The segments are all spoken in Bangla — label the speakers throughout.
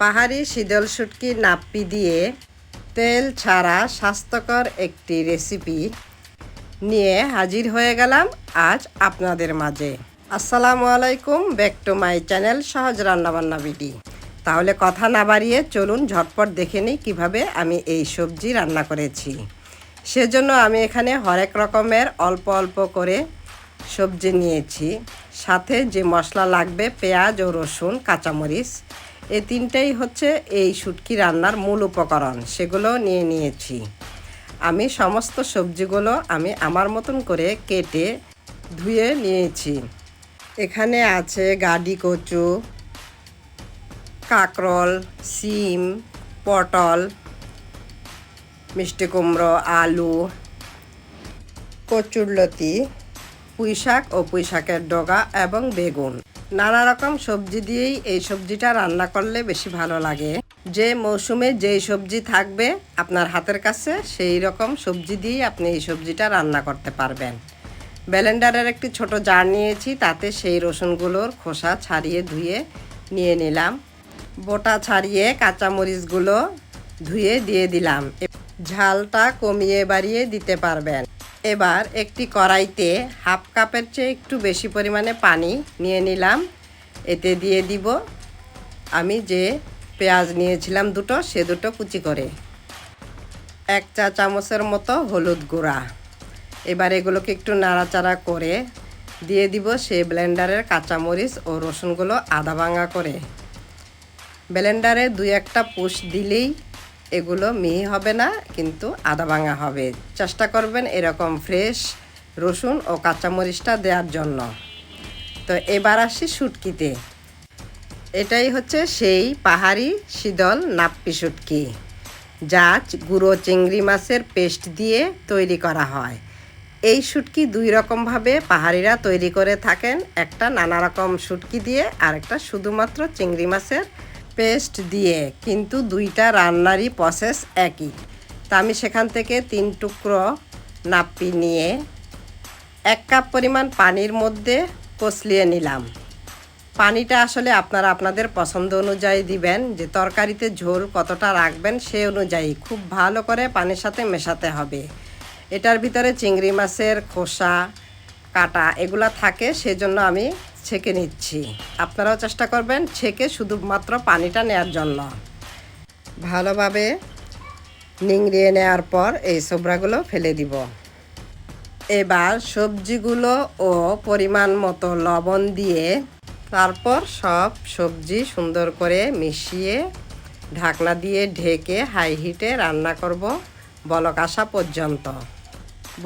Speaker 1: পাহাড়ি শীতল শুটকি নাপ্পি দিয়ে তেল ছাড়া স্বাস্থ্যকর একটি রেসিপি নিয়ে হাজির হয়ে গেলাম আজ আপনাদের মাঝে। আসসালামু আলাইকুম, ব্যাক টু মাই চ্যানেল সহজ রান্নাবান্না বিডি। তাহলে কথা না বাড়িয়ে চলুন ঝটপট দেখে নিই কীভাবে আমি এই সবজি রান্না করেছি। সেজন্য আমি এখানে হরেক রকমের অল্প অল্প করে সবজি নিয়েছি। সাথে যে মশলা লাগবে, পেঁয়াজ ও রসুন, কাঁচামরিচ এই তিনটেই হচ্ছে এই শুটকি রান্নার মূল উপকরণ। সেগুলো নিয়ে নিয়েছি। আমি সমস্ত সবজিগুলো আমি আমার মতন করে কেটে ধুয়ে নিয়েছি। এখানে আছে গাডি কচু, কাকরল, সিম, পটল, মিষ্টি কুমড়ো, আলু, কচুরলতি পুঁই শাক ও পুঁই শাকের ডগা এবং বেগুন। নানা রকম সবজি দিয়েই এই সবজিটা রান্না করলে বেশি ভালো লাগে। যে মৌসুমে যেই সবজি থাকবে আপনার হাতের কাছে, সেই রকম সবজি দিয়েই আপনি এই সবজিটা রান্না করতে পারবেন। ব্যালেন্ডারের একটি ছোট জার নিয়েছি, তাতে সেই রসুনগুলোর খোসা ছাড়িয়ে ধুয়ে নিয়ে নিলাম। বোটা ছাড়িয়ে কাঁচামরিচগুলো ধুয়ে দিয়ে দিলাম। ঝালটা কমিয়ে বাড়িয়ে দিতে পারবেন। এবার একটি কড়াইতে হাফ কাপের চেয়ে একটু বেশি পরিমাণে পানি নিয়ে নিলাম। এতে দিয়ে দিব, আমি যে পেঁয়াজ নিয়েছিলাম দুটো, সে দুটো কুচি করে। এক চা চামচের মতো হলুদ গুঁড়া। এবার এগুলোকে একটু নাড়াচাড়া করে দিয়ে দিব সেই ব্লেন্ডারের কাঁচামরিচ ও রসুনগুলো আদা ভাঙা করে। ব্লেন্ডারে দুই একটা পুষ দিলেই এগুলো মিহি হবে না, কিন্তু আদা ভাঙা হবে। চেষ্টা করবেন এরকম ফ্রেশ রসুন ও কাঁচামরিচটা দেওয়ার জন্য। তো এবার আসি শুটকিতে। এটাই হচ্ছে সেই পাহাড়ি শীতল নাপ্পি শুটকি, যা গুঁড়ো চিংড়ি মাছের পেস্ট দিয়ে তৈরি করা হয়। এই শুটকি দুই রকমভাবে পাহাড়িরা তৈরি করে থাকেন। একটা নানা রকম শুটকি দিয়ে আর একটা শুধুমাত্র চিংড়ি মাছের পেস্ট দিয়ে কিন্তু দুইটা রান্নারই প্রসেস একই। তা আমি সেখান থেকে তিন টুকরো নাপ্পি নিয়ে এক কাপ পরিমাণ পানির মধ্যে কষলিয়ে নিলাম। পানিটা আসলে আপনারা আপনাদের পছন্দ অনুযায়ী দিবেন, যে তরকারিতে ঝোল কতটা রাখবেন সে অনুযায়ী। খুব ভালো করে পানির সাথে মেশাতে হবে। এটার ভিতরে চিংড়ি মাছের খোসা, কাটা এগুলা থাকে, সেজন্য আমি ছেঁকে নিচ্ছি। আপনারাও চেষ্টা করবেন ছেঁকে শুধুমাত্র পানিটা নেওয়ার জন্য। ভালোভাবে নিংড়িয়ে নেওয়ার পর এই সবরাগুলো ফেলে দিব। এবার সবজিগুলো ও পরিমাণ মতো লবণ দিয়ে তারপর সব সবজি সুন্দর করে মিশিয়ে ঢাকনা দিয়ে ঢেকে হাই হিটে রান্না করব বলক আসা পর্যন্ত।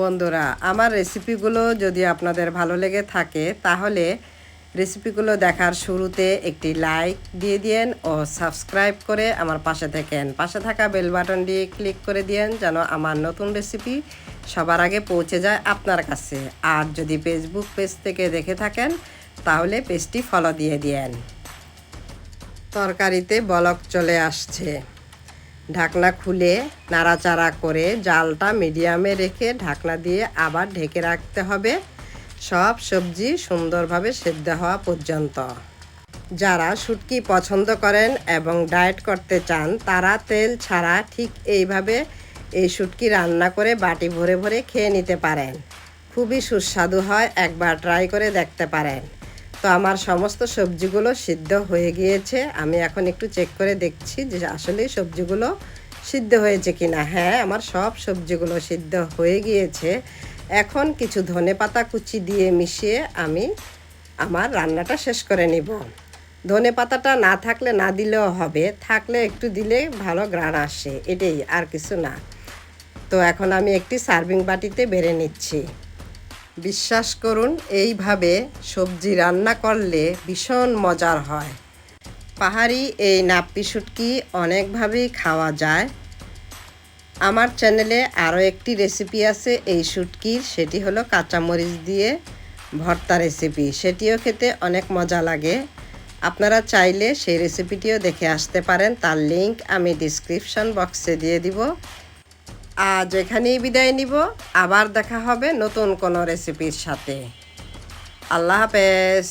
Speaker 1: বন্ধুরা, আমার রেসিপিগুলো যদি আপনাদের ভালো লেগে থাকে তাহলে রেসিপিগুলো দেখার শুরুতে একটি লাইক দিয়ে দিয়েন ও সাবস্ক্রাইব করে আমার পাশে থাকেন। পাশে থাকা বেল বাটন দিয়ে ক্লিক করে দিয়েন যেন আমার নতুন রেসিপি সবার আগে পৌঁছে যায় আপনার কাছে। আর যদি ফেসবুক পেজ থেকে দেখে থাকেন, তাহলে পেজটি ফলো দিয়ে দিয়েন। তরকারিতে বলক চলে আসছে। ঢাকনা খুলে নাড়াচাড়া করে জালটা মিডিয়ামে রেখে ঢাকনা দিয়ে আবার ঢেকে রাখতে হবে। সব সবজি সুন্দরভাবে সেদ্ধ হওয়া পর্যন্ত। যারা শুটকি পছন্দ করেন এবং ডায়েট করতে চান, তারা তেল ছাড়া ঠিক এইভাবে এই শুটকি রান্না করে বাটি ভরে ভরে খেয়ে নিতে পারেন। খুবই সুস্বাদু হয়, একবার ট্রাই করে দেখতে পারেন। তো আমার সমস্ত সবজিগুলো সিদ্ধ হয়ে গিয়েছে। আমি এখন একটু চেক করে দেখছি যে আসলে সবজিগুলো সিদ্ধ হয়েছে কি না হ্যাঁ আমার সব সবজিগুলো সিদ্ধ হয়ে গিয়েছে। এখন কিছু ধনে পাতা কুচি দিয়ে মিশিয়ে আমি আমার রান্নাটা শেষ করে নিব। ধনে পাতাটা না থাকলে না দিলেও হবে, থাকলে একটু দিলে ভালো গ্রান আসে, এটাই আর কিছু না। তো এখন আমি একটি সার্ভিং বাটিতে বেড়ে নিচ্ছি। বিশ্বাস করুন, এইভাবে সবজি রান্না করলে ভীষণ মজার হয়। পাহাড়ি এই নাপ্পি শুটকি অনেকভাবেই খাওয়া যায়। আমার চ্যানেলে আরও একটি রেসিপি আছে, এই শুটকির। সেটি হলো কাঁচামরিচ দিয়ে ভর্তা রেসিপি সেটিও খেতে অনেক মজা লাগে। আপনারা চাইলে সেই রেসিপিটিও দেখে আসতে পারেন। তার লিংক আমি ডিসক্রিপশন বক্সে দিয়ে দিব। আজ এখানেই বিদায় নিব। আবার দেখা হবে নতুন কোনো রেসিপির সাথে। আল্লাহ হাফেজ।